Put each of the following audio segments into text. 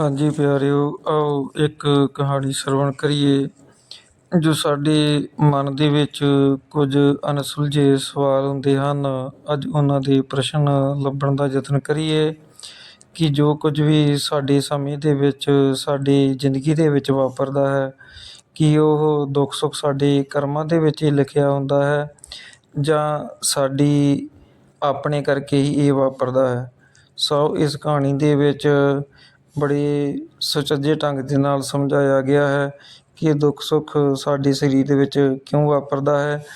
ਹਾਂਜੀ ਪਿਆਰਿਓ, ਆਓ ਇੱਕ ਕਹਾਣੀ ਸਰਵਣ ਕਰੀਏ, ਜੋ ਸਾਡੇ ਮਨ ਦੇ ਵਿੱਚ ਕੁਝ ਅਣਸੁਲਝੇ ਸਵਾਲ ਹੁੰਦੇ ਹਨ। ਅੱਜ ਉਹਨਾਂ ਦੇ ਪ੍ਰਸ਼ਨ ਲੱਭਣ ਦਾ ਯਤਨ ਕਰੀਏ ਕਿ ਜੋ ਕੁਝ ਵੀ ਸਾਡੇ ਸਮੇਂ ਦੇ ਵਿੱਚ, ਸਾਡੀ ਜ਼ਿੰਦਗੀ ਦੇ ਵਿੱਚ ਵਾਪਰਦਾ ਹੈ, ਕਿ ਉਹ ਦੁੱਖ ਸੁੱਖ ਸਾਡੇ ਕਰਮਾਂ ਦੇ ਵਿੱਚ ਹੀ ਲਿਖਿਆ ਹੁੰਦਾ ਹੈ, ਜਾਂ ਸਾਡੀ ਆਪਣੇ ਕਰਕੇ ਹੀ ਇਹ ਵਾਪਰਦਾ ਹੈ। ਸੋ ਇਸ ਕਹਾਣੀ ਦੇ ਵਿੱਚ ਬੜੇ ਸੁਚੱਜੇ ਢੰਗ ਦੇ ਨਾਲ ਸਮਝਾਇਆ ਗਿਆ ਹੈ ਕਿ ਇਹ ਦੁੱਖ ਸੁੱਖ ਸਾਡੇ ਸਰੀਰ ਦੇ ਵਿੱਚ ਕਿਉਂ ਵਾਪਰਦਾ ਹੈ।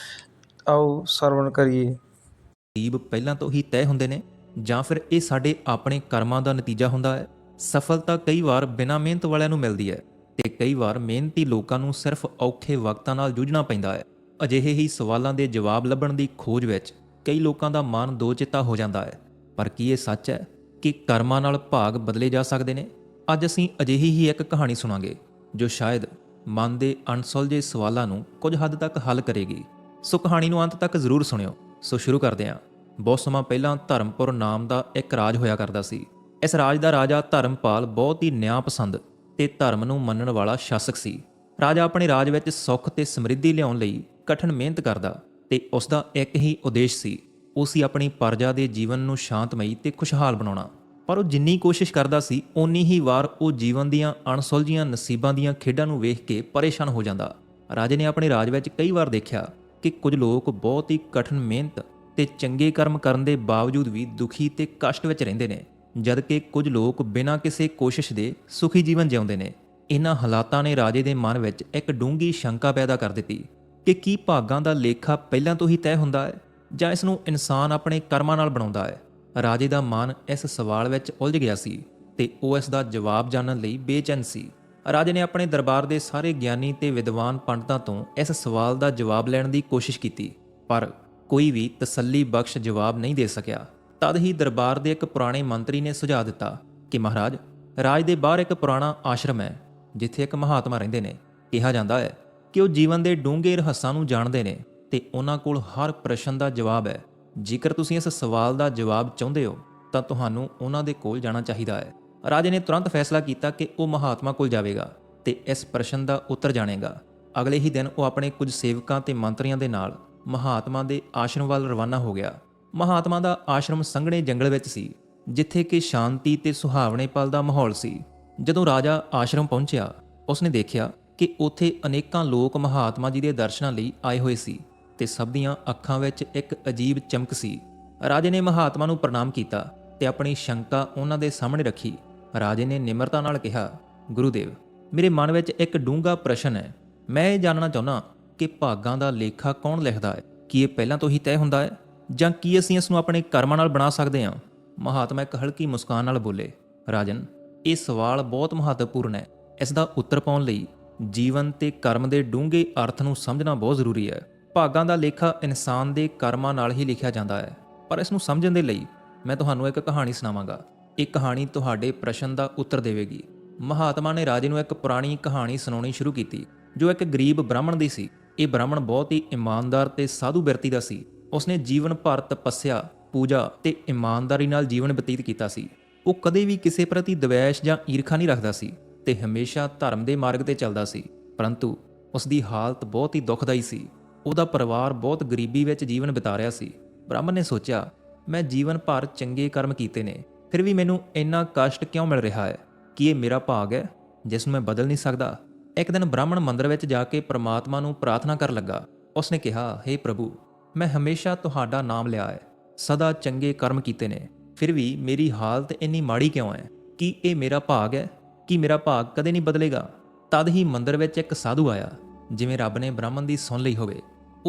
ਆਓ ਸਰਵਣ ਕਰੀਏ। ਨਸੀਬ ਪਹਿਲਾਂ ਤੋਂ ਹੀ ਤੈਅ ਹੁੰਦੇ ਨੇ ਜਾਂ ਫਿਰ ਇਹ ਸਾਡੇ ਆਪਣੇ ਕਰਮਾਂ ਦਾ ਨਤੀਜਾ ਹੁੰਦਾ ਹੈ। ਸਫਲਤਾ ਕਈ ਵਾਰ ਬਿਨਾਂ ਮਿਹਨਤ ਵਾਲਿਆਂ ਨੂੰ ਮਿਲਦੀ ਹੈ ਤੇ ਕਈ ਵਾਰ ਮਿਹਨਤੀ ਲੋਕਾਂ ਨੂੰ ਸਿਰਫ ਔਖੇ ਵਕਤਾਂ ਨਾਲ ਜੂਝਣਾ ਪੈਂਦਾ ਹੈ। ਅਜਿਹੇ ਹੀ ਸਵਾਲਾਂ ਦੇ ਜਵਾਬ ਲੱਭਣ ਦੀ ਖੋਜ ਵਿੱਚ ਕਈ ਲੋਕਾਂ ਦਾ ਮਨ ਦੋਚਿੱਤਾ ਹੋ ਜਾਂਦਾ ਹੈ। ਪਰ ਕੀ ਇਹ ਸੱਚ ਹੈ? ਕਿ ਕਰਮਾਂ ਨਾਲ ਭਾਗ ਬਦਲੇ ਜਾ ਸਕਦੇ ਨੇ? ਅੱਜ ਅਸੀਂ ਅਜਿਹੀ ਹੀ ਇੱਕ ਕਹਾਣੀ ਸੁਣਾਂਗੇ, ਜੋ ਸ਼ਾਇਦ ਮਨ ਦੇ ਅਣਸੁਲਝੇ ਸਵਾਲਾਂ ਨੂੰ ਕੁਝ ਹੱਦ ਤੱਕ ਹੱਲ ਕਰੇਗੀ। ਸੋ ਕਹਾਣੀ ਨੂੰ ਅੰਤ ਤੱਕ ਜ਼ਰੂਰ ਸੁਣਿਓ। ਸੋ ਸ਼ੁਰੂ ਕਰਦੇ ਹਾਂ। ਬਹੁਤ ਸਮਾਂ ਪਹਿਲਾਂ ਧਰਮਪੁਰ ਨਾਮ ਦਾ ਇੱਕ ਰਾਜ ਹੋਇਆ ਕਰਦਾ ਸੀ। ਇਸ ਰਾਜ ਦਾ ਰਾਜਾ ਧਰਮਪਾਲ ਬਹੁਤ ਹੀ ਨਿਆਂ ਪਸੰਦ ਤੇ ਧਰਮ ਨੂੰ ਮੰਨਣ ਵਾਲਾ ਸ਼ਾਸਕ ਸੀ। ਰਾਜਾ ਆਪਣੇ ਰਾਜ ਵਿੱਚ ਸੁੱਖ ਤੇ ਸਮਰਿੱਧੀ ਲਿਆਉਣ ਲਈ ਕਠਿਨ ਮਿਹਨਤ ਕਰਦਾ ਤੇ ਉਸ ਦਾ ਇੱਕ ਹੀ ਉਦੇਸ਼ ਸੀ। ਉਹ ਸੀ ਆਪਣੀ ਪਰਜਾ ਦੇ ਜੀਵਨ ਨੂੰ ਸ਼ਾਂਤਮਈ ਤੇ ਖੁਸ਼ਹਾਲ ਬਣਾਉਣਾ। ਪਰ ਉਹ ਜਿੰਨੀ ਕੋਸ਼ਿਸ਼ ਕਰਦਾ ਸੀ, ਓਨੀ ਹੀ ਵਾਰ ਉਹ ਜੀਵਨ ਦੀਆਂ ਅਣਸੁਲਝੀਆਂ ਨਸੀਬਾਂ ਦੀਆਂ ਖੇਡਾਂ ਨੂੰ ਵੇਖ ਕੇ ਪਰੇਸ਼ਾਨ ਹੋ ਜਾਂਦਾ। ਰਾਜੇ ਨੇ ਆਪਣੇ ਰਾਜ ਵਿੱਚ ਕਈ ਵਾਰ ਦੇਖਿਆ ਕਿ ਕੁਝ ਲੋਕ ਬਹੁਤ ਹੀ ਕਠਿਨ ਮਿਹਨਤ ਤੇ ਚੰਗੇ ਕਰਮ ਕਰਨ ਦੇ ਬਾਵਜੂਦ ਵੀ ਦੁਖੀ ਤੇ ਕਸ਼ਟ ਵਿੱਚ ਰਹਿੰਦੇ ਨੇ, ਜਦਕਿ ਕੁਝ ਲੋਕ ਬਿਨਾਂ ਕਿਸੇ ਕੋਸ਼ਿਸ਼ ਦੇ ਸੁਖੀ ਜੀਵਨ ਜਿਉਂਦੇ ਨੇ। ਇਹਨਾਂ ਹਾਲਾਤਾਂ ਨੇ ਰਾਜੇ ਦੇ ਮਨ ਵਿੱਚ ਇੱਕ ਡੂੰਘੀ ਸ਼ੰਕਾ ਪੈਦਾ ਕਰ ਦਿੱਤੀ ਕਿ ਕੀ ਭਾਗਾਂ ਦਾ ਲੇਖਾ ਪਹਿਲਾਂ ਤੋਂ ਹੀ ਤੈਅ ਹੁੰਦਾ ਹੈ? ਜਾਂ ਇਸ ਨੂੰ ਇਨਸਾਨ ਆਪਣੇ ਕਰਮਾਂ ਨਾਲ ਬਣਾਉਂਦਾ ਹੈ। ਰਾਜੇ ਦਾ ਮਨ ਇਸ ਸਵਾਲ ਵਿੱਚ ਉਲਝ ਗਿਆ ਸੀ ਤੇ ਉਹ ਇਸ ਦਾ ਜਵਾਬ ਜਾਣਨ ਲਈ ਬੇਚੈਨ ਸੀ। ਰਾਜੇ ਨੇ ਆਪਣੇ ਦਰਬਾਰ ਦੇ ਸਾਰੇ ਗਿਆਨੀ ਤੇ ਵਿਦਵਾਨ ਪੰਡਤਾਂ ਤੋਂ ਇਸ ਸਵਾਲ ਦਾ ਜਵਾਬ ਲੈਣ ਦੀ ਕੋਸ਼ਿਸ਼ ਕੀਤੀ, ਪਰ ਕੋਈ ਵੀ ਤਸੱਲੀ ਬਖਸ਼ ਜਵਾਬ ਨਹੀਂ ਦੇ ਸਕਿਆ। ਤਦ ਹੀ ਦਰਬਾਰ ਦੇ ਇੱਕ ਪੁਰਾਣੇ ਮੰਤਰੀ ਨੇ ਸੁਝਾਅ ਦਿੱਤਾ ਕਿ ਮਹਾਰਾਜ, ਰਾਜ ਦੇ ਬਾਹਰ ਇੱਕ ਪੁਰਾਣਾ ਆਸ਼ਰਮ ਹੈ, ਜਿੱਥੇ ਇੱਕ ਮਹਾਤਮਾ ਰਹਿੰਦੇ ਨੇ। ਕਿਹਾ ਜਾਂਦਾ ਹੈ ਕਿ ਉਹ ਜੀਵਨ ਦੇ ਡੂੰਘੇ ਰਹੱਸਾਂ ਨੂੰ ਜਾਣਦੇ ਨੇ। ਤੇ ਉਹਨਾਂ ਕੋਲ ਹਰ ਪ੍ਰਸ਼ਨ ਦਾ ਜਵਾਬ ਹੈ। ਜੇਕਰ ਤੁਸੀਂ ਇਸ ਸਵਾਲ ਦਾ ਜਵਾਬ ਚਾਹੁੰਦੇ ਹੋ, ਤਾਂ ਤੁਹਾਨੂੰ ਉਹਨਾਂ ਦੇ ਕੋਲ ਜਾਣਾ ਚਾਹੀਦਾ ਹੈ। ਰਾਜੇ ਨੇ ਤੁਰੰਤ ਫੈਸਲਾ ਕੀਤਾ ਕਿ ਉਹ ਮਹਾਤਮਾ ਕੋਲ ਜਾਵੇਗਾ ਤੇ ਇਸ ਪ੍ਰਸ਼ਨ ਦਾ ਉੱਤਰ ਜਾਣੇਗਾ। ਅਗਲੇ ਹੀ ਦਿਨ ਉਹ ਆਪਣੇ ਕੁਝ ਸੇਵਕਾਂ ਤੇ ਮੰਤਰੀਆਂ ਦੇ ਨਾਲ ਮਹਾਤਮਾ ਦੇ ਆਸ਼ਰਮ ਵੱਲ ਰਵਾਨਾ ਹੋ ਗਿਆ। ਮਹਾਤਮਾ ਦਾ ਆਸ਼ਰਮ ਸੰਘਣੇ ਜੰਗਲ ਵਿੱਚ ਸੀ, ਜਿੱਥੇ ਕਿ ਸ਼ਾਂਤੀ ਤੇ ਸੁਹਾਵਣੇ ਪਲ ਦਾ ਮਾਹੌਲ ਸੀ। ਜਦੋਂ ਰਾਜਾ ਆਸ਼ਰਮ ਪਹੁੰਚਿਆ, ਉਸਨੇ ਦੇਖਿਆ ਕਿ ਉੱਥੇ ਅਨੇਕਾਂ ਲੋਕ ਮਹਾਤਮਾ ਜੀ ਦੇ ਦਰਸ਼ਨਾਂ ਲਈ ਆਏ ਹੋਏ ਸੀ। ਤੇ ਸਭ ਦੀਆਂ ਅੱਖਾਂ ਵਿੱਚ ਇੱਕ ਅਜੀਬ ਚਮਕ ਸੀ। ਰਾਜੇ ਨੇ ਮਹਾਤਮਾ ਨੂੰ ਪ੍ਰਣਾਮ ਕੀਤਾ ਤੇ ਆਪਣੀ ਸ਼ੰਕਾ ਉਹਨਾਂ ਦੇ ਸਾਹਮਣੇ ਰੱਖੀ। ਰਾਜੇ ਨੇ ਨਿਮਰਤਾ ਨਾਲ ਕਿਹਾ, ਗੁਰੂਦੇਵ, ਮੇਰੇ ਮਨ ਵਿੱਚ ਇੱਕ ਡੂੰਘਾ ਪ੍ਰਸ਼ਨ ਹੈ। ਮੈਂ ਇਹ ਜਾਣਨਾ ਚਾਹੁੰਦਾ ਕਿ ਭਾਗਾਂ ਦਾ ਲੇਖਾ ਕੌਣ ਲਿਖਦਾ ਹੈ? ਕੀ ਇਹ ਪਹਿਲਾਂ ਤੋਂ ਹੀ ਤੈਅ ਹੁੰਦਾ ਹੈ? ਜਾਂ ਕੀ ਅਸੀਂ ਇਸ ਨੂੰ ਆਪਣੇ ਕਰਮਾਂ ਨਾਲ ਬਣਾ ਸਕਦੇ ਹਾਂ? ਮਹਾਤਮਾ ਇੱਕ ਹਲਕੀ ਮੁਸਕਾਨ ਨਾਲ ਬੋਲੇ, ਰਾਜਨ, ਇਹ ਸਵਾਲ ਬਹੁਤ ਮਹੱਤਵਪੂਰਨ ਹੈ। ਇਸ ਦਾ ਉੱਤਰ ਪਾਉਣ ਲਈ ਜੀਵਨ ਤੇ ਕਰਮ ਦੇ ਡੂੰਘੇ ਅਰਥ ਨੂੰ ਸਮਝਣਾ ਬਹੁਤ ਜ਼ਰੂਰੀ ਹੈ। ਭਾਗਾਂ ਦਾ ਲੇਖਾ ਇਨਸਾਨ ਦੇ ਕਰਮਾਂ ਨਾਲ ਹੀ ਲਿਖਿਆ ਜਾਂਦਾ ਹੈ। ਪਰ ਇਸ ਨੂੰ ਸਮਝਣ ਦੇ ਲਈ ਮੈਂ ਤੁਹਾਨੂੰ ਇੱਕ ਕਹਾਣੀ ਸੁਣਾਵਾਂਗਾ। ਇਹ ਕਹਾਣੀ ਤੁਹਾਡੇ ਪ੍ਰਸ਼ਨ ਦਾ ਉੱਤਰ ਦੇਵੇਗੀ। ਮਹਾਤਮਾ ਨੇ ਰਾਜੇ ਨੂੰ ਇੱਕ ਪੁਰਾਣੀ ਕਹਾਣੀ ਸੁਣਾਉਣੀ ਸ਼ੁਰੂ ਕੀਤੀ, ਜੋ ਇੱਕ ਗਰੀਬ ਬ੍ਰਾਹਮਣ ਦੀ ਸੀ। ਇਹ ਬ੍ਰਾਹਮਣ ਬਹੁਤ ਹੀ ਇਮਾਨਦਾਰ ਤੇ ਸਾਧੂ ਬਿਰਤੀ ਦਾ ਸੀ। ਉਸਨੇ ਜੀਵਨ ਭਰ ਤਪੱਸਿਆ, ਪੂਜਾ ਤੇ ਇਮਾਨਦਾਰੀ ਨਾਲ ਜੀਵਨ ਬਤੀਤ ਕੀਤਾ ਸੀ। ਉਹ ਕਦੇ ਵੀ ਕਿਸੇ ਪ੍ਰਤੀ ਦਵੇਸ਼ ਜਾਂ ਈਰਖਾ ਨਹੀਂ ਰੱਖਦਾ ਸੀ ਤੇ ਹਮੇਸ਼ਾ ਧਰਮ ਦੇ ਮਾਰਗ ਤੇ ਚੱਲਦਾ ਸੀ। ਪਰੰਤੂ ਉਸ ਦੀ ਹਾਲਤ ਬਹੁਤ ਹੀ ਦੁਖਦਾਈ ਸੀ। ਉਹਦਾ ਪਰਿਵਾਰ ਬਹੁਤ ਗਰੀਬੀ ਵਿੱਚ ਜੀਵਨ ਬਿਤਾ ਰਿਹਾ ਸੀ। ਬ੍ਰਾਹਮਣ ਨੇ ਸੋਚਿਆ, ਮੈਂ ਜੀਵਨ ਭਰ ਚੰਗੇ ਕਰਮ ਕੀਤੇ ਨੇ, ਫਿਰ ਵੀ ਮੈਨੂੰ ਇੰਨਾ ਕਸ਼ਟ ਕਿਉਂ ਮਿਲ ਰਿਹਾ ਹੈ? ਕੀ ਇਹ ਮੇਰਾ ਭਾਗ ਹੈ, ਜਿਸ ਨੂੰ ਮੈਂ ਬਦਲ ਨਹੀਂ ਸਕਦਾ? ਇੱਕ ਦਿਨ ਬ੍ਰਾਹਮਣ ਮੰਦਰ ਵਿੱਚ ਜਾ ਕੇ ਪ੍ਰਮਾਤਮਾ ਨੂੰ ਪ੍ਰਾਰਥਨਾ ਕਰਨ ਲੱਗਾ। ਉਸਨੇ ਕਿਹਾ हे ਪ੍ਰਭੂ, ਮੈਂ ਹਮੇਸ਼ਾ ਤੁਹਾਡਾ ਨਾਮ ਲਿਆ ਹੈ, ਸਦਾ ਚੰਗੇ ਕਰਮ ਕੀਤੇ ਨੇ, ਫਿਰ ਵੀ ਮੇਰੀ ਹਾਲਤ ਇੰਨੀ ਮਾੜੀ ਕਿਉਂ ਹੈ? ਕੀ ਇਹ ਮੇਰਾ ਭਾਗ ਹੈ? ਕੀ ਮੇਰਾ ਭਾਗ ਕਦੇ ਨਹੀਂ ਬਦਲੇਗਾ? ਤਦ ਹੀ ਮੰਦਰ ਵਿੱਚ ਇੱਕ ਸਾਧੂ ਆਇਆ, ਜਿਵੇਂ ਰੱਬ ਨੇ ਬ੍ਰਾਹਮਣ ਦੀ ਸੁਣ ਲਈ ਹੋਵੇ।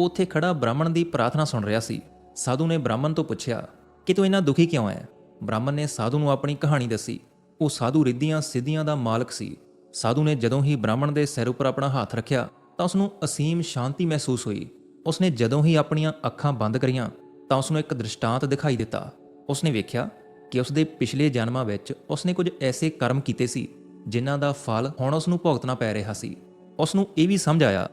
ਉੱਥੇ ਖੜਾ ਬ੍ਰਾਹਮਣ ਦੀ ਪ੍ਰਾਰਥਨਾ ਸੁਣ ਰਿਹਾ ਸੀ। ਸਾਧੂ ਨੇ ਬ੍ਰਾਹਮਣ ਤੋਂ ਪੁੱਛਿਆ, ਕਿ ਤੂੰ ਇੰਨਾ ਦੁਖੀ ਕਿਉਂ ਹੈ? ਬ੍ਰਾਹਮਣ ਨੇ ਸਾਧੂ ਨੂੰ ਆਪਣੀ ਕਹਾਣੀ ਦੱਸੀ। ਉਹ ਸਾਧੂ ਰਿੱਧੀਆਂ ਸਿੱਧੀਆਂ ਦਾ ਮਾਲਕ ਸੀ। ਸਾਧੂ ਨੇ ਜਦੋਂ ਹੀ ਬ੍ਰਾਹਮਣ ਦੇ ਸਿਰ ਉੱਪਰ ਆਪਣਾ ਹੱਥ ਰੱਖਿਆ, ਤਾਂ ਉਸ ਨੂੰ ਅਸੀਮ ਸ਼ਾਂਤੀ ਮਹਿਸੂਸ ਹੋਈ। ਉਸਨੇ ਜਦੋਂ ਹੀ ਆਪਣੀਆਂ ਅੱਖਾਂ ਬੰਦ ਕਰੀਆਂ, ਤਾਂ ਉਸ ਨੂੰ ਇੱਕ ਦ੍ਰਿਸ਼ਟਾਂਤ ਦਿਖਾਈ ਦਿੱਤਾ। ਉਸਨੇ ਵੇਖਿਆ ਕਿ ਉਸ ਦੇ ਪਿਛਲੇ ਜਨਮਾਂ ਵਿੱਚ ਉਸਨੇ ਕੁਝ ਐਸੇ ਕਰਮ ਕੀਤੇ ਸੀ, ਜਿਨ੍ਹਾਂ ਦਾ ਫਲ ਹੁਣ ਉਸ ਨੂੰ ਭੁਗਤਣਾ ਪੈ ਰਿਹਾ ਸੀ। ਉਸ ਨੂੰ ਇਹ ਵੀ ਸਮਝ ਆਇਆ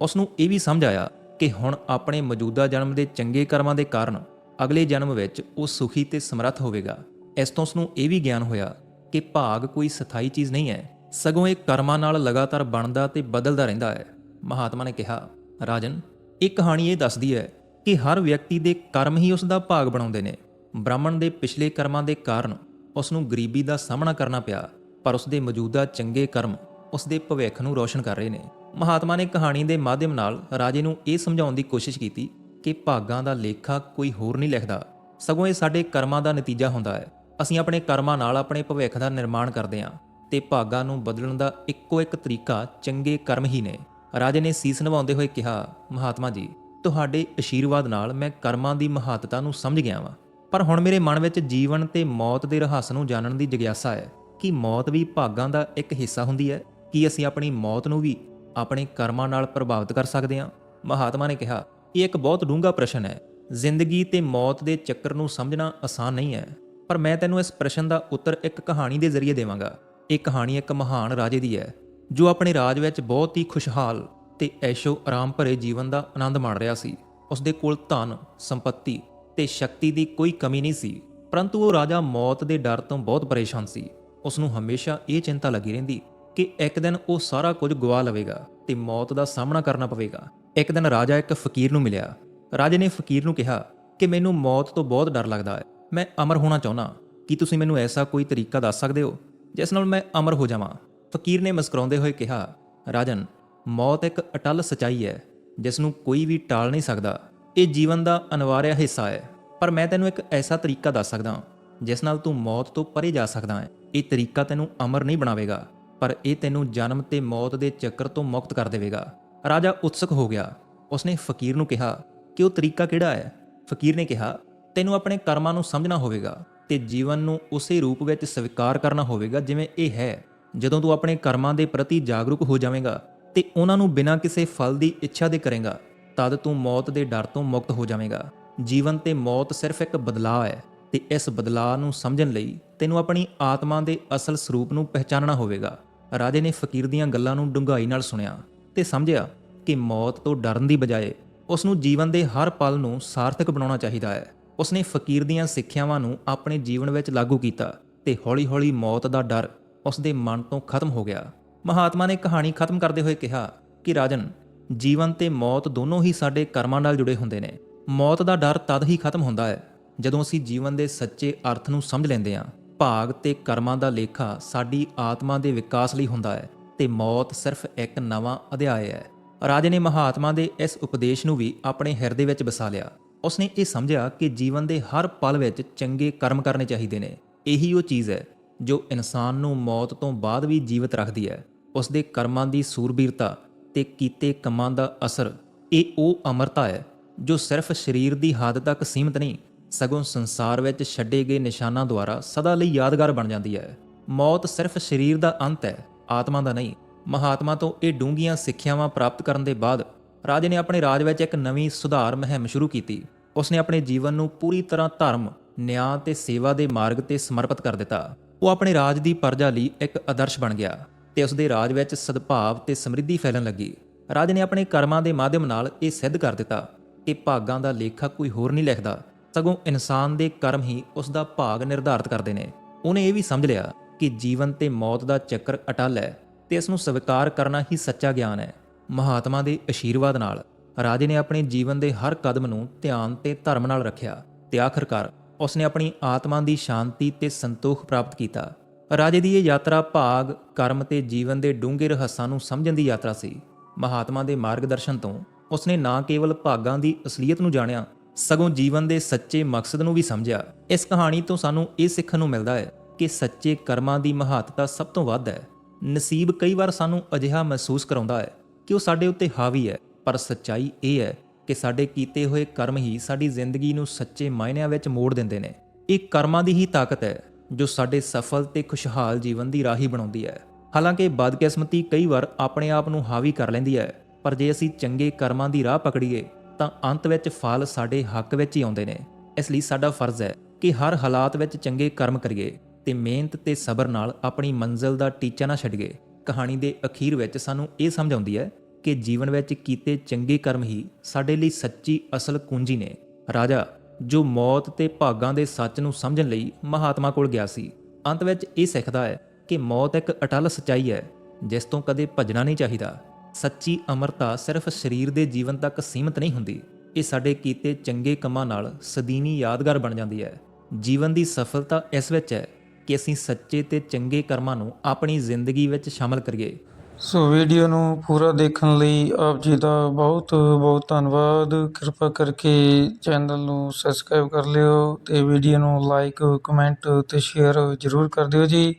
ਉਸ ਨੂੰ ਇਹ ਵੀ ਸਮਝ ਆਇਆ ਕਿ ਹੁਣ ਆਪਣੇ ਮੌਜੂਦਾ ਜਨਮ ਦੇ ਚੰਗੇ ਕਰਮਾਂ ਦੇ ਕਾਰਨ ਅਗਲੇ ਜਨਮ ਵਿੱਚ ਉਹ ਸੁਖੀ ਤੇ ਸਮਰੱਥ ਹੋਵੇਗਾ। ਇਸ ਤੋਂ ਉਸ ਨੂੰ ਇਹ ਵੀ ਗਿਆਨ ਹੋਇਆ ਕਿ ਭਾਗ ਕੋਈ ਸਥਾਈ ਚੀਜ਼ ਨਹੀਂ ਹੈ। ਸਗੋਂ ਇਹ ਕਰਮਾਂ ਨਾਲ ਲਗਾਤਾਰ ਬਣਦਾ ਤੇ ਬਦਲਦਾ ਰਹਿੰਦਾ ਹੈ। ਮਹਾਤਮਾ ਨੇ ਕਿਹਾ, ਰਾਜਨ ਇਹ ਕਹਾਣੀ ਇਹ ਦੱਸਦੀ ਹੈ ਕਿ ਹਰ ਵਿਅਕਤੀ ਦੇ ਕਰਮ ਹੀ ਉਸ ਦਾ ਭਾਗ ਬਣਾਉਂਦੇ ਨੇ। ਬ੍ਰਾਹਮਣ ਦੇ ਪਿਛਲੇ ਕਰਮਾਂ ਦੇ ਕਾਰਨ ਉਸ ਨੂੰ ਗਰੀਬੀ ਦਾ ਸਾਹਮਣਾ ਕਰਨਾ ਪਿਆ, ਪਰ ਉਸ ਦੇ ਮੌਜੂਦਾ ਚੰਗੇ ਕਰਮ ਉਸ ਦੇ ਭਵਿੱਖ ਨੂੰ ਰੋਸ਼ਨ ਕਰ ਰਹੇ ਨੇ। ਮਹਾਤਮਾ ਨੇ ਕਹਾਣੀ ਦੇ ਮਾਧਿਅਮ ਨਾਲ ਰਾਜੇ ਨੂੰ ਇਹ ਸਮਝਾਉਣ ਦੀ ਕੋਸ਼ਿਸ਼ ਕੀਤੀ ਕਿ ਭਾਗਾਂ ਦਾ ਲੇਖਾ ਕੋਈ ਹੋਰ ਨਹੀਂ ਲਿਖਦਾ। ਸਗੋਂ ਇਹ ਸਾਡੇ ਕਰਮਾਂ ਦਾ ਨਤੀਜਾ ਹੁੰਦਾ ਹੈ। ਅਸੀਂ ਆਪਣੇ ਕਰਮਾਂ ਨਾਲ ਆਪਣੇ ਭਵਿੱਖ ਦਾ ਨਿਰਮਾਣ ਕਰਦੇ ਹਾਂ ਤੇ ਭਾਗਾਂ ਨੂੰ ਬਦਲਣ ਦਾ ਇੱਕੋ ਇੱਕ ਤਰੀਕਾ ਚੰਗੇ ਕਰਮ ਹੀ ਨੇ। ਰਾਜੇ ਨੇ ਸੀਸ ਨਿਭਾਉਂਦੇ ਹੋਏ ਕਿਹਾ, ਮਹਾਤਮਾ ਜੀ, ਤੁਹਾਡੇ ਅਸ਼ੀਰਵਾਦ ਨਾਲ ਮੈਂ ਕਰਮਾਂ ਦੀ ਮਹੱਤਤਾ ਨੂੰ ਸਮਝ ਗਿਆ ਵਾਂ। ਪਰ ਹੁਣ ਮੇਰੇ ਮਨ ਵਿੱਚ ਜੀਵਨ ਤੇ ਮੌਤ ਦੇ ਰਹੱਸ ਨੂੰ ਜਾਣਨ ਦੀ ਜਿਗਿਆਸਾ ਹੈ। ਕਿ ਮੌਤ ਵੀ ਭਾਗਾਂ ਦਾ ਇੱਕ ਹਿੱਸਾ ਹੁੰਦੀ ਹੈ? ਕਿ ਅਸੀਂ ਆਪਣੀ ਮੌਤ ਨੂੰ ਵੀ ਆਪਣੇ ਕਰਮਾਂ ਨਾਲ ਪ੍ਰਭਾਵਿਤ ਕਰ ਸਕਦੇ ਹਾਂ। ਮਹਾਤਮਾ ਨੇ ਕਿਹਾ, ਇਹ ਇੱਕ ਬਹੁਤ ਡੂੰਘਾ ਪ੍ਰਸ਼ਨ ਹੈ। ਜ਼ਿੰਦਗੀ ਤੇ ਮੌਤ ਦੇ ਚੱਕਰ ਨੂੰ ਸਮਝਣਾ ਆਸਾਨ ਨਹੀਂ ਹੈ। ਪਰ ਮੈਂ ਤੈਨੂੰ ਇਸ ਪ੍ਰਸ਼ਨ ਦਾ ਉੱਤਰ ਇੱਕ ਕਹਾਣੀ ਦੇ ਜ਼ਰੀਏ ਦੇਵਾਂਗਾ। ਇਹ ਕਹਾਣੀ ਇੱਕ ਮਹਾਨ ਰਾਜੇ ਦੀ ਹੈ, ਜੋ ਆਪਣੇ ਰਾਜ ਵਿੱਚ ਬਹੁਤ ਹੀ ਖੁਸ਼ਹਾਲ ਤੇ ਐਸ਼ੋ ਆਰਾਮ ਭਰੇ ਜੀਵਨ ਦਾ ਆਨੰਦ ਮਾਣ ਰਿਹਾ ਸੀ। ਉਸ ਦੇ ਕੋਲ ਧਨ, ਸੰਪਤੀ ਤੇ ਸ਼ਕਤੀ ਦੀ ਕੋਈ ਕਮੀ ਨਹੀਂ ਸੀ, ਪਰੰਤੂ ਉਹ ਰਾਜਾ ਮੌਤ ਦੇ ਡਰ ਤੋਂ ਬਹੁਤ ਪਰੇਸ਼ਾਨ ਸੀ। ਉਸ ਨੂੰ ਹਮੇਸ਼ਾ ਇਹ ਚਿੰਤਾ ਲੱਗੀ ਰਹਿੰਦੀ ਕਿ ਇੱਕ ਦਿਨ ਉਹ ਸਾਰਾ ਕੁਝ ਗਵਾ ਲਵੇਗਾ ਤੇ ਮੌਤ ਦਾ ਸਾਹਮਣਾ ਕਰਨਾ ਪਵੇਗਾ। ਇੱਕ ਦਿਨ ਰਾਜਾ ਇੱਕ ਫਕੀਰ ਨੂੰ ਮਿਲਿਆ। ਰਾਜੇ ਨੇ ਫਕੀਰ ਨੂੰ ਕਿਹਾ ਕਿ ਮੈਨੂੰ ਮੌਤ ਤੋਂ ਬਹੁਤ ਡਰ ਲੱਗਦਾ ਹੈ। ਮੈਂ ਅਮਰ ਹੋਣਾ ਚਾਹੁੰਦਾ ਕੀ ਤੁਸੀਂ ਮੈਨੂੰ ਐਸਾ ਕੋਈ ਤਰੀਕਾ ਦੱਸ ਸਕਦੇ ਹੋ ਜਿਸ ਨਾਲ ਮੈਂ ਅਮਰ ਹੋ ਜਾਵਾਂ? ਫਕੀਰ ਨੇ ਮੁਸਕਰਾਉਂਦੇ ਹੋਏ ਕਿਹਾ, ਰਾਜਨ, ਮੌਤ ਇੱਕ ਅਟਲ ਸਚਾਈ ਹੈ, ਜਿਸ ਨੂੰ ਕੋਈ ਵੀ ਟਾਲ ਨਹੀਂ ਸਕਦਾ। ਇਹ ਜੀਵਨ ਦਾ ਅਨਿਵਾਰਿਆ ਹਿੱਸਾ ਹੈ। ਪਰ ਮੈਂ ਤੈਨੂੰ ਇੱਕ ਐਸਾ ਤਰੀਕਾ ਦੱਸ ਸਕਦਾ ਜਿਸ ਨਾਲ ਤੂੰ ਮੌਤ ਤੋਂ ਪਰੇ ਜਾ ਸਕਦਾ ਹੈ। ਇਹ ਤਰੀਕਾ ਤੈਨੂੰ ਅਮਰ ਨਹੀਂ ਬਣਾਵੇਗਾ। ਪਰ ਇਹ ਤੈਨੂੰ ਜਨਮ ਤੇ ਮੌਤ ਦੇ ਚੱਕਰ ਤੋਂ ਮੁਕਤ ਕਰ ਦੇਵੇਗਾ। ਰਾਜਾ ਉਤਸੁਕ ਹੋ ਗਿਆ। ਉਸਨੇ ਫਕੀਰ ਨੂੰ ਕਿਹਾ, ਕਿ ਉਹ ਤਰੀਕਾ ਕਿਹੜਾ ਹੈ? ਫਕੀਰ ਨੇ ਕਿਹਾ, ਤੈਨੂੰ ਆਪਣੇ ਕਰਮਾਂ ਨੂੰ ਸਮਝਣਾ ਹੋਵੇਗਾ ਤੇ ਜੀਵਨ ਨੂੰ ਉਸੇ ਰੂਪ ਵਿੱਚ ਸਵੀਕਾਰ ਕਰਨਾ ਹੋਵੇਗਾ ਜਿਵੇਂ ਇਹ ਹੈ। ਜਦੋਂ ਤੂੰ ਆਪਣੇ ਕਰਮਾਂ ਦੇ ਪ੍ਰਤੀ ਜਾਗਰੂਕ ਹੋ ਜਾਵੇਂਗਾ ਤੇ ਉਹਨਾਂ ਨੂੰ ਬਿਨਾਂ ਕਿਸੇ ਫਲ ਦੀ ਇੱਛਾ ਦੇ ਕਰੇਗਾ, ਤਦ ਤੂੰ ਮੌਤ ਦੇ ਡਰ ਤੋਂ ਮੁਕਤ ਹੋ ਜਾਵੇਂਗਾ। ਜੀਵਨ ਤੇ ਮੌਤ ਸਿਰਫ ਇੱਕ ਬਦਲਾਅ ਹੈ ਤੇ ਇਸ ਬਦਲਾਅ ਨੂੰ ਸਮਝਣ ਲਈ ਤੈਨੂੰ ਆਪਣੀ ਆਤਮਾ ਦੇ ਅਸਲ ਸਰੂਪ ਨੂੰ ਪਹਿਚਾਨਣਾ ਹੋਵੇਗਾ। ਰਾਜੇ ਨੇ ਫਕੀਰ ਦੀਆਂ ਗੱਲਾਂ ਨੂੰ ਡੂੰਘਾਈ ਨਾਲ ਸੁਣਿਆ ਤੇ ਸਮਝਿਆ ਕਿ ਮੌਤ ਤੋਂ ਡਰਨ ਦੀ ਬਜਾਏ ਉਸ ਨੂੰ ਜੀਵਨ ਦੇ ਹਰ ਪਲ ਨੂੰ ਸਾਰਥਕ ਬਣਾਉਣਾ ਚਾਹੀਦਾ ਹੈ। ਉਸਨੇ ਫਕੀਰ ਦੀਆਂ ਸਿੱਖਿਆਵਾਂ ਨੂੰ ਆਪਣੇ ਜੀਵਨ ਵਿੱਚ ਲਾਗੂ ਕੀਤਾ ਤੇ ਹੌਲੀ-ਹੌਲੀ ਮੌਤ ਦਾ ਡਰ ਉਸ ਦੇ ਮਨ ਤੋਂ ਖਤਮ ਹੋ ਗਿਆ। ਮਹਾਤਮਾ ਨੇ ਕਹਾਣੀ ਖਤਮ ਕਰਦੇ ਹੋਏ ਕਿਹਾ ਕਿ ਰਾਜਨ, ਜੀਵਨ ਤੇ ਮੌਤ ਦੋਨੋਂ ਹੀ ਸਾਡੇ ਕਰਮਾਂ ਨਾਲ ਜੁੜੇ ਹੁੰਦੇ ਨੇ। ਮੌਤ ਦਾ ਡਰ ਤਦ ਹੀ ਖਤਮ ਹੁੰਦਾ ਹੈ ਜਦੋਂ ਅਸੀਂ ਜੀਵਨ ਦੇ ਸੱਚੇ ਅਰਥ ਨੂੰ ਸਮਝ ਲੈਂਦੇ ਹਾਂ। ਭਾਗ ਤੇ ਕਰਮਾਂ ਦਾ ਲੇਖਾ ਸਾਡੀ ਆਤਮਾ ਦੇ ਵਿਕਾਸ ਲਈ ਹੁੰਦਾ ਹੈ ਤੇ ਮੌਤ ਸਿਰਫ ਇੱਕ ਨਵਾਂ ਅਧਿਆਇ ਹੈ। ਰਾਜੇ ਨੇ ਮਹਾਤਮਾ ਦੇ ਇਸ ਉਪਦੇਸ਼ ਨੂੰ ਵੀ ਆਪਣੇ ਹਿਰਦੇ ਵਿੱਚ ਵਸਾ ਲਿਆ। ਉਸਨੇ ਇਹ ਸਮਝਿਆ ਕਿ ਜੀਵਨ ਦੇ ਹਰ ਪਲ ਵਿੱਚ ਚੰਗੇ ਕਰਮ ਕਰਨੇ ਚਾਹੀਦੇ ਨੇ। ਇਹੀ ਉਹ ਚੀਜ਼ ਹੈ ਜੋ ਇਨਸਾਨ ਨੂੰ ਮੌਤ ਤੋਂ ਬਾਅਦ ਵੀ ਜੀਵਤ ਰੱਖਦੀ ਹੈ। ਉਸ ਦੇ ਕਰਮਾਂ ਦੀ ਸੂਰਬੀਰਤਾ ਤੇ ਕੀਤੇ ਕੰਮਾਂ ਦਾ ਅਸਰ, ਇਹ ਉਹ ਅਮਰਤਾ ਹੈ ਜੋ ਸਿਰਫ ਸਰੀਰ ਦੀ ਹੱਦ ਤੱਕ ਸੀਮਿਤ ਨਹੀਂ ਸਗੋਂ ਸੰਸਾਰ ਵਿੱਚ ਛੱਡੇ ਗਏ ਨਿਸ਼ਾਨਾਂ ਦੁਆਰਾ ਸਦਾ ਲਈ ਯਾਦਗਾਰ ਬਣ ਜਾਂਦੀ ਹੈ। ਮੌਤ ਸਿਰਫ ਸਰੀਰ ਦਾ ਅੰਤ ਹੈ ਆਤਮਾ ਦਾ ਨਹੀਂ। ਮਹਾਤਮਾ ਤੋਂ ਇਹ ਡੂੰਘੀਆਂ ਸਿੱਖਿਆਵਾਂ ਪ੍ਰਾਪਤ ਕਰਨ ਦੇ ਬਾਅਦ ਰਾਜੇ ਨੇ ਆਪਣੇ ਰਾਜ ਵਿੱਚ ਇੱਕ ਨਵੀਂ ਸੁਧਾਰ ਮੁਹਿੰਮ ਸ਼ੁਰੂ ਕੀਤੀ। ਉਸਨੇ ਆਪਣੇ ਜੀਵਨ ਨੂੰ ਪੂਰੀ ਤਰ੍ਹਾਂ ਧਰਮ, ਨਿਆਂ ਤੇ ਸੇਵਾ ਦੇ ਮਾਰਗ ਤੇ ਸਮਰਪਿਤ ਕਰ ਦਿੱਤਾ। ਉਹ ਆਪਣੇ ਰਾਜ ਦੀ ਪਰਜਾ ਲਈ ਇੱਕ ਆਦਰਸ਼ ਬਣ ਗਿਆ ਤੇ ਉਸਦੇ ਰਾਜ ਵਿੱਚ ਸਦਭਾਵ ਤੇ ਸਮਰਿੱਧੀ ਫੈਲਣ ਲੱਗੀ। ਰਾਜ ਨੇ ਆਪਣੇ ਕਰਮਾਂ ਦੇ ਮਾਧਿਅਮ ਨਾਲ ਇਹ ਸਿੱਧ ਕਰ ਦਿੱਤਾ ਕਿ ਭਾਗਾਂ ਦਾ ਲੇਖਾ ਕੋਈ ਹੋਰ ਨਹੀਂ ਲਿਖਦਾ। ਸਗੋਂ ਇਨਸਾਨ ਦੇ ਕਰਮ ਹੀ ਉਸ ਦਾ ਭਾਗ ਨਿਰਧਾਰਤ ਕਰਦੇ ਨੇ। ਉਹਨੇ ਇਹ ਵੀ ਸਮਝ ਲਿਆ ਕਿ ਜੀਵਨ ਤੇ ਮੌਤ ਦਾ ਚੱਕਰ ਅਟਲ ਹੈ ਤੇ ਇਸ ਨੂੰ ਸਵੀਕਾਰ ਕਰਨਾ ਹੀ ਸੱਚਾ ਗਿਆਨ ਹੈ। ਮਹਾਤਮਾ ਦੇ ਅਸ਼ੀਰਵਾਦ ਨਾਲ ਰਾਜੇ ਨੇ ਆਪਣੇ ਜੀਵਨ ਦੇ ਹਰ ਕਦਮ ਨੂੰ ਧਿਆਨ ਤੇ ਧਰਮ ਨਾਲ ਰੱਖਿਆ ਤੇ ਆਖਰਕਾਰ ਉਸਨੇ ਆਪਣੀ ਆਤਮਾ ਦੀ ਸ਼ਾਂਤੀ ਤੇ ਸੰਤੋਖ ਪ੍ਰਾਪਤ ਕੀਤਾ। ਰਾਜੇ ਦੀ ਇਹ ਯਾਤਰਾ ਭਾਗ, ਕਰਮ ਤੇ ਜੀਵਨ ਦੇ ਡੂੰਘੇ ਰਹੱਸਾਂ ਨੂੰ ਸਮਝਣ ਦੀ ਯਾਤਰਾ ਸੀ। ਮਹਾਤਮਾ ਦੇ ਮਾਰਗਦਰਸ਼ਨ ਤੋਂ ਉਸਨੇ ਨਾ ਕੇਵਲ ਭਾਗਾਂ ਦੀ ਅਸਲੀਅਤ ਨੂੰ ਜਾਣਿਆ ਸਗੋਂ ਜੀਵਨ ਦੇ ਸੱਚੇ ਮਕਸਦ ਨੂੰ ਵੀ ਸਮਝਿਆ। ਇਸ ਕਹਾਣੀ ਤੋਂ ਸਾਨੂੰ ਇਹ ਸਿੱਖਣ ਨੂੰ ਮਿਲਦਾ ਹੈ ਕਿ ਸੱਚੇ ਕਰਮਾਂ ਦੀ ਮਹੱਤਤਾ ਸਭ ਤੋਂ ਵੱਧ ਹੈ। ਨਸੀਬ ਕਈ ਵਾਰ ਸਾਨੂੰ ਅਜਿਹਾ ਮਹਿਸੂਸ ਕਰਾਉਂਦਾ ਹੈ ਕਿ ਉਹ ਸਾਡੇ ਉੱਤੇ ਹਾਵੀ ਹੈ, ਪਰ ਸੱਚਾਈ ਇਹ ਹੈ ਕਿ ਸਾਡੇ ਕੀਤੇ ਹੋਏ ਕਰਮ ਹੀ ਸਾਡੀ ਜ਼ਿੰਦਗੀ ਨੂੰ ਸੱਚੇ ਮਾਇਨਿਆਂ ਵਿੱਚ ਮੋੜ ਦਿੰਦੇ ਨੇ। ਇਹ ਕਰਮਾਂ ਦੀ ਹੀ ਤਾਕਤ ਹੈ ਜੋ ਸਾਡੇ ਸਫਲ ਤੇ ਖੁਸ਼ਹਾਲ ਜੀਵਨ ਦੀ ਰਾਹੀ ਬਣਾਉਂਦੀ ਹੈ। ਹਾਲਾਂਕਿ ਬਦਕਿਸਮਤੀ ਕਈ ਵਾਰ ਆਪਣੇ ਆਪ ਨੂੰ ਹਾਵੀ ਕਰ ਲੈਂਦੀ ਹੈ, ਪਰ ਜੇ ਅਸੀਂ ਚੰਗੇ ਕਰਮਾਂ ਦੀ ਰਾਹ ਪਕੜੀਏ ਤਾਂ ਅੰਤ ਵਿੱਚ ਫਲ ਸਾਡੇ ਹੱਕ ਵਿੱਚ ਹੀ ਆਉਂਦੇ ਨੇ। ਇਸ ਲਈ ਸਾਡਾ ਫਰਜ਼ ਹੈ ਕਿ ਹਰ ਹਾਲਾਤ ਵਿੱਚ ਚੰਗੇ ਕਰਮ ਕਰੀਏ ਤੇ ਮਿਹਨਤ ਤੇ ਸਬਰ ਨਾਲ ਆਪਣੀ ਮੰਜ਼ਿਲ ਦਾ ਟੀਚਾ ਨਾ ਛੱਡੀਏ। ਕਹਾਣੀ ਦੇ ਅਖੀਰ ਵਿੱਚ ਸਾਨੂੰ ਇਹ ਸਮਝ ਆਉਂਦੀ ਹੈ ਕਿ ਜੀਵਨ ਵਿੱਚ ਕੀਤੇ ਚੰਗੇ ਕਰਮ ਹੀ ਸਾਡੇ ਲਈ ਸੱਚੀ ਅਸਲ ਕੁੰਜੀ ਨੇ। ਰਾਜਾ, ਜੋ ਮੌਤ ਤੇ ਭਾਗਾਂ ਦੇ ਸੱਚ ਨੂੰ ਸਮਝਣ ਲਈ ਮਹਾਤਮਾ ਕੋਲ ਗਿਆ ਸੀ, ਅੰਤ ਵਿੱਚ ਇਹ ਸਿੱਖਦਾ ਹੈ ਕਿ ਮੌਤ ਇੱਕ ਅਟਲ ਸਚਾਈ ਹੈ, ਜਿਸ ਤੋਂ ਕਦੇ ਭੱਜਣਾ ਨਹੀਂ ਚਾਹੀਦਾ। ਸੱਚੀ ਅਮਰਤਾ ਸਿਰਫ ਸਰੀਰ ਦੇ ਜੀਵਨ ਤੱਕ ਸੀਮਤ ਨਹੀਂ ਹੁੰਦੀ। ਇਹ ਸਾਡੇ ਕੀਤੇ ਚੰਗੇ ਕੰਮਾਂ ਨਾਲ ਸਦੀਵੀ ਯਾਦਗਾਰ ਬਣ ਜਾਂਦੀ ਹੈ। ਜੀਵਨ ਦੀ ਸਫਲਤਾ ਇਸ ਵਿੱਚ ਹੈ ਕਿ ਅਸੀਂ ਸੱਚੇ ਤੇ ਚੰਗੇ ਕਰਮਾਂ ਨੂੰ ਆਪਣੀ ਜ਼ਿੰਦਗੀ ਵਿੱਚ ਸ਼ਾਮਲ ਕਰੀਏ। ਸੋ ਵੀਡੀਓ ਨੂੰ ਪੂਰਾ ਦੇਖਣ ਲਈ ਆਪ ਜੀ ਦਾ ਬਹੁਤ ਬਹੁਤ ਧੰਨਵਾਦ। ਕਿਰਪਾ ਕਰਕੇ ਚੈਨਲ ਨੂੰ ਸਬਸਕ੍ਰਾਈਬ ਕਰ ਲਿਓ ਤੇ ਵੀਡੀਓ ਨੂੰ ਲਾਈਕ, ਕਮੈਂਟ ਤੇ ਸ਼ੇਅਰ ਜ਼ਰੂਰ ਕਰ ਦਿਓ ਜੀ।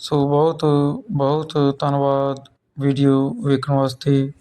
ਸੋ ਬਹੁਤ ਬਹੁਤ ਧੰਨਵਾਦ। ਵੀਡੀਓ ਵੇਖਣ ਵਾਸਤੇ